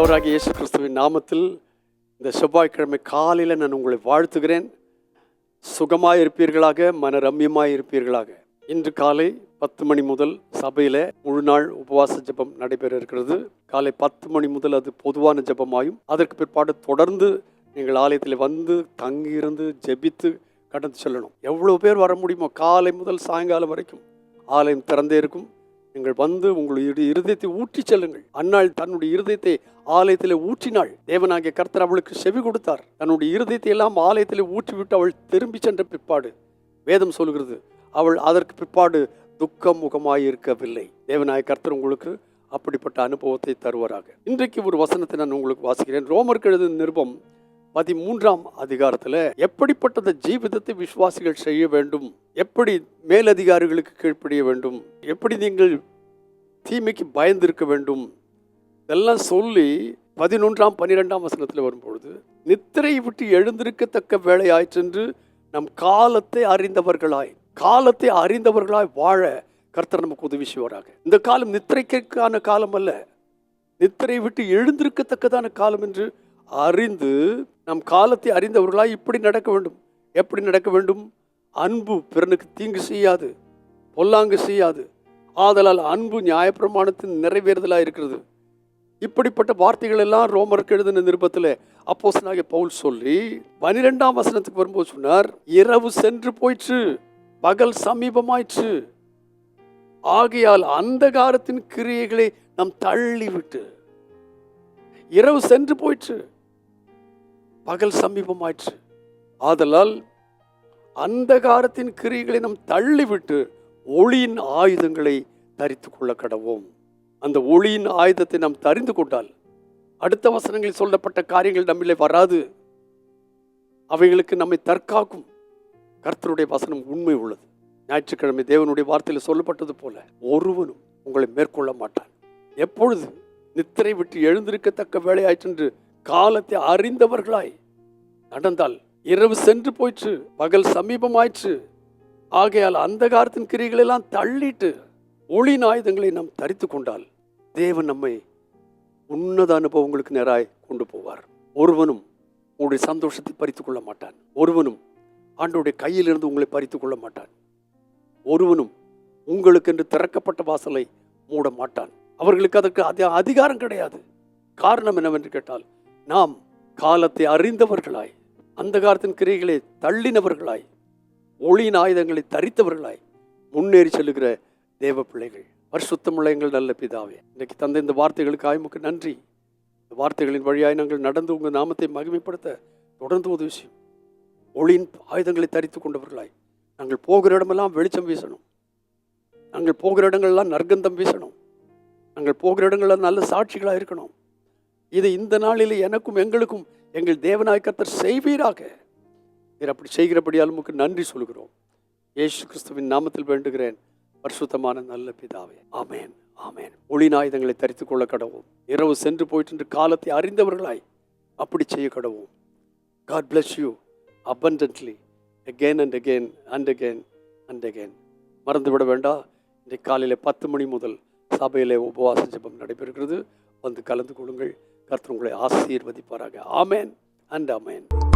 ஆண்டவராகிய இயேசு கிறிஸ்துவின் நாமத்தில் இந்த செவ்வாய்க்கிழமை காலையில் நான் உங்களை வாழ்த்துகிறேன். சுகமாக இருப்பீர்களாக மன ரம்யமாக இருப்பீர்களாக இன்று காலை பத்து மணி முதல் சபையில் முழு நாள் உபவாச ஜெபம் நடைபெற இருக்கிறது காலை பத்து மணி முதல் அது பொதுவான ஜபமாயும் அதற்கு பிற்பாடு தொடர்ந்து நீங்கள் ஆலயத்தில் வந்து தங்கியிருந்து ஜெபித்து கடந்து செல்லணும். எவ்வளோ பேர் வர முடியுமோ காலை முதல் சாயங்காலம் வரைக்கும் ஆலயம் திறந்தே இருக்கும். நீங்கள் வந்து உங்களுடைய இருதயத்தை ஊற்றி செல்லுங்கள். அன்னாள் தன்னுடைய இருதயத்தை ஆலயத்தில் ஊற்றினாள். தேவனாகிய கர்த்தர் அவளுக்கு செவி கொடுத்தார். தன்னுடைய இருதயத்தை எல்லாம் ஆலயத்தில் ஊற்றிவிட்டு அவள் திரும்பி சென்ற பிற்பாடு வேதம் சொல்கிறது அவள் அதற்கு பிற்பாடு துக்கம் முகமாய் இருக்கவில்லை தேவனாய கர்த்தர் உங்களுக்கு அப்படிப்பட்ட அனுபவத்தை தருவாராக. இன்றைக்கு ஒரு வசனத்தை நான் உங்களுக்கு வாசிக்கிறேன். ரோமருக்கு எழுதின நிருபம் பதிமூன்றாம் அதிகாரத்தில் எப்படிப்பட்டத ஜீவிதத்தை விசுவாசிகள் செய்ய வேண்டும்? எப்படி மேலதிகாரிகளுக்கு கீழ்ப்படிய வேண்டும்? எப்படி நீங்கள் தீமைக்கு பயந்திருக்க வேண்டும்? இதெல்லாம் சொல்லி பதினொன்றாம் பன்னிரெண்டாம் வசனத்தில் வரும்பொழுது நித்திரை விட்டு எழுந்திருக்கத்தக்க வேலையாயிற்றென்று நம் காலத்தை அறிந்தவர்களாய் காலத்தை அறிந்தவர்களாய் வாழ கர்த்தர் நமக்கு உதவி செய்வாராக. இந்த காலம் நித்திரைக்கான காலம் அல்ல. நித்திரை விட்டு எழுந்திருக்கத்தக்கதான காலம் என்று அறிந்து நம் காலத்தை அறிந்தவர்களாக இப்படி நடக்க வேண்டும். எப்படி நடக்க வேண்டும்? அன்பு பிறனுக்கு தீங்கு செய்யாது பொல்லாங்கு செய்யாது. ஆதலால் அன்பு நியாயப்பிரமாணத்தின் நிறைவேறுதலாக இருக்கிறது. இப்படிப்பட்ட வார்த்தைகள் எல்லாம் ரோமருக்கு எழுதின நிருபத்தில் அப்போஸ்தலனாகிய பவுல் சொல்லி பனிரெண்டாம் வசனத்துக்கு வரும்போது சொன்னார் இரவு சென்று போயிற்று பகல் சமீபமாயிற்று. ஆகையால் அந்தகாரத்தின் கிரியைகளை நாம் தள்ளிவிட்டு இரவு சென்று போயிற்று. பகல் சமீபமாயிற்று. ஆதலால் அந்தகாரத்தின் கிரியைகளை நாம் தள்ளிவிட்டு ஒளியின் ஆயுதங்களை தரித்து கொள்ள கடவோம். அந்த ஒளியின் ஆயுதத்தை நாம் தரிந்து கொண்டால் அடுத்த வசனங்களில் சொல்லப்பட்ட காரியங்கள் நம்மிலே வராது. அவைகளுக்கு நம்மை தற்காக்கும் கர்த்தருடைய வசனம் உண்மை உள்ளது. ஞாயிற்றுக்கிழமை தேவனுடைய வார்த்தையில் சொல்லப்பட்டது போல ஒருவனும் உங்களை மேற்கொள்ள மாட்டான். எப்பொழுது? நித்திரை விட்டு எழுந்திருக்கத்தக்க வேலையாயிற்று காலத்தை அறிந்தவர்களாய் நடந்தால் இரவு சென்று போயிற்று பகல் சமீபமாயிற்று. ஆகையால் அந்த காலத்தின் கிரிகளெல்லாம் தள்ளிட்டு ஒளியின் ஆயுதங்களை நாம் தரித்து கொண்டால் தேவன் நம்மை உன்னத அனுபவங்களுக்கு நேராய் கொண்டு போவார். ஒருவனும் உங்களுடைய சந்தோஷத்தை பறித்து கொள்ள மாட்டான். ஒருவனும் ஆண்டோடைய கையிலிருந்து உங்களை பறித்து கொள்ள மாட்டான். ஒருவனும் உங்களுக்கென்று திறக்கப்பட்ட வாசலை மூட மாட்டான். அவர்களுக்கு அதற்கு அதிகாரம் கிடையாது. காரணம் என்னவென்று கேட்டால் நாம் காலத்தை அறிந்தவர்களாய் அந்த காலத்தின் கிரியைகளை தள்ளினவர்களாய் ஒளியின் ஆயுதங்களை தரித்தவர்களாய் முன்னேறி செல்லுகிற தேவ பிள்ளைகள் பரிசுத்தமுள்ள எங்கள் நல்ல பிதாவே. இன்றைக்கு தந்த இந்த வார்த்தைகளுக்கு ஆய்முக்கு நன்றி. இந்த வார்த்தைகளின் வழியாய் நாங்கள் நடந்து உங்கள் நாமத்தை மகிமைப்படுத்த தொடர்ந்து உதவி செய்யும். ஒளியின் ஆயுதங்களை தரித்து கொண்டவர்களாய் நாங்கள் போகிற இடமெல்லாம் வெளிச்சம் வீசணும். நாங்கள் போகிற இடங்கள்லாம் நற்கந்தம் வீசணும். நாங்கள் போகிற இடங்கள்லாம் நல்ல சாட்சிகளாக இருக்கணும். இதை இந்த நாளில் எனக்கும் எங்களுக்கும் எங்கள் தேவனாய் கர்த்தர் செய்வீராக. நீர் அப்படி செய்கிறபடியால் உமக்கு நன்றி சொல்கிறோம். ஏசு கிறிஸ்துவின் நாமத்தில் வேண்டுகிறேன். பரிசுத்தமான நல்ல பிதாவே. ஆமேன் ஆமேன். ஒளிநாயுதங்களை தரித்து கொள்ள கடவும் இரவு சென்று போயிட்டு காலத்தை அறிந்தவர்களாய் அப்படி செய்ய கடவும் God bless you abundantly again and again and again and again மறந்துவிட வேண்டாம் இன்றைக்கு காலையில் பத்து மணி முதல் சபையில் உபவாச ஜெபம் நடைபெறுகிறது. வந்து கலந்து கொள்ளுங்கள். கர்த்தர் உங்களை ஆசீர்வதிப்பாராக. ஆமேன். அண்ட் அமேன்